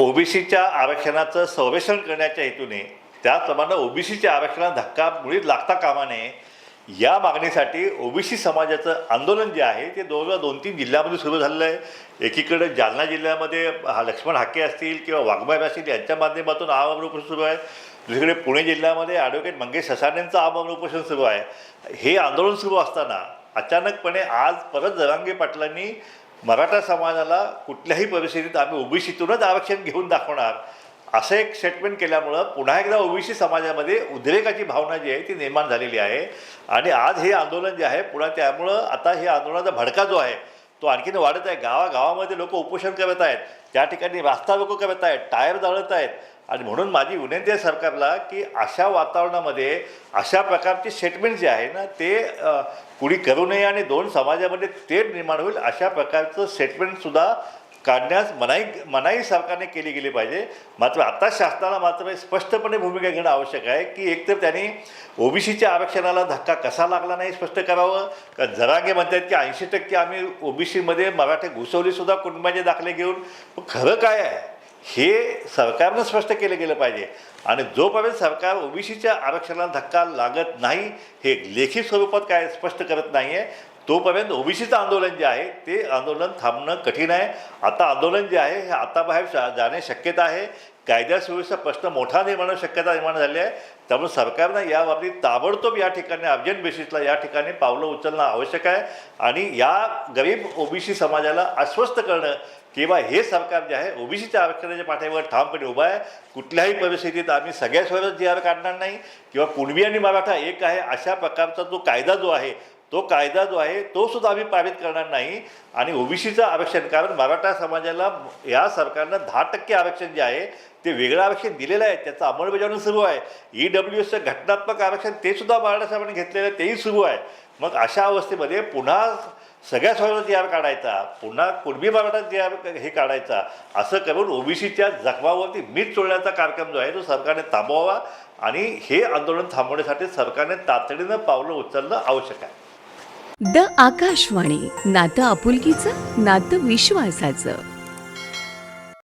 ओबीसीच्या आरक्षणाचं संरक्षण करण्याच्या हेतूने त्याचप्रमाणे ओबीसीच्या आरक्षणाला धक्का मुळीच लागता कामा नये या मागणीसाठी ओबीसी समाजाचं आंदोलन जे आहे ते दोन दोन तीन जिल्ह्यामध्ये सुरू झालेलं आहे. एकीकडे जालना जिल्ह्यामध्ये हा लक्ष्मण हाके असतील किंवा वाघबाई असतील यांच्या माध्यमातून आवाम उपोषण सुरू आहे दुसरीकडे पुणे जिल्ह्यामध्ये ॲडव्होकेट मंगेश ससानेंचं आवाम उपोषण सुरू आहे. हे आंदोलन सुरू असताना अचानकपणे आज परत जरांगे पाटलांनी मराठा समाजाला कुठल्याही परिस्थितीत आम्ही ओबीसीतूनच आरक्षण घेऊन दाखवणार असं एक स्टेटमेंट केल्यामुळं पुन्हा एकदा ओबीसी समाजामध्ये उद्रेकाची भावना जी आहे ती निर्माण झालेली आहे. आणि आज हे आंदोलन जे आहे पुन्हा त्यामुळं आता हे आंदोलनाचा भडका जो आहे तो आणखीन वाढत आहे. गावागावामध्ये लोक उपोषण करत आहेत. त्या ठिकाणी रास्ता लोक करत आहेत. टायर जाळत आहेत. आणि म्हणून माझी विनंती आहे सरकारला की अशा वातावरणामध्ये अशा प्रकारचे स्टेटमेंट जे आहे ना ते कुणी करू नये आणि दोन समाजामध्ये ते निर्माण होईल अशा प्रकारचं स्टेटमेंटसुद्धा काढण्यास मनाई मनाई सरकारने केली गेली पाहिजे. मात्र आता शासनाला मात्र स्पष्टपणे भूमिका घेणं आवश्यक आहे की एकतर त्यांनी ओबीसीच्या आरक्षणाला धक्का कसा लागला नाही स्पष्ट करावं? का जरांगे म्हणतात की ऐंशी टक्के आम्ही ओबीसीमध्ये मराठी घुसवलीसुद्धा कुटुंबाचे दाखले घेऊन. खरं काय आहे? हे सरकारनं स्पष्ट केलं गेलं पाहिजे. आणि जोपर्यंत सरकार ओबीसीच्या आरक्षणाला धक्का लागत नाही हे लेखी स्वरूपात काय स्पष्ट करत नाही आहे तोपर्यंत ओबीसीचं आंदोलन जे आहे ते आंदोलन थांबणं कठीण आहे. आता आंदोलन जे आहे हे आता बाहेर जाणे शक्यता आहे. कायद्या सुव्यवस्था प्रश्न मोठा निर्माण शक्यता निर्माण झाली आहे. त्यामुळे सरकारनं या बाबतीत ताबडतोब या ठिकाणी अर्जंट बेसिसला या ठिकाणी पावलं उचलणं आवश्यक आहे. आणि या गरीब ओबीसी समाजाला आश्वस्त करणं किंवा हे सरकार जे आहे ओबीसीच्या आरक्षणाच्या पाठीवर ठामपणे उभं आहे. कुठल्याही परिस्थितीत आम्ही सगळ्याच जी आर काढणार नाही. किंवा कुणबी आणि मराठा एक आहे अशा प्रकारचा जो कायदा जो आहे तो कायदा जो आहे तो सुद्धा आम्ही पारित करणार नाही. आणि ओबीसीचं आरक्षण कारण मराठा समाजाला या सरकारनं दहा टक्के आरक्षण जे आहे ते वेगळं आरक्षण दिलेलं आहे. त्याचं अंमलबजावणी सुरू आहे. ई डब्ल्यू एसचं घटनात्मक आरक्षण ते सुद्धा मराठा समाजाने घेतलेलं आहे तेही सुरू आहे. मग अशा अवस्थेमध्ये पुन्हा सगळ्या स्वराज्य जी आर काढायचा पुन्हा कुणबी मराठा जी आर हे काढायचा असं करून ओबीसीच्या जखमावरती मीठ चोळण्याचा कार्यक्रम जो आहे तो सरकारने थांबवावा. आणि हे आंदोलन थांबवण्यासाठी सरकारने तातडीनं पावलं उचलणं आवश्यक आहे. द आकाशवाणी. नातं आपुलकीचं नातं विश्वासाचं.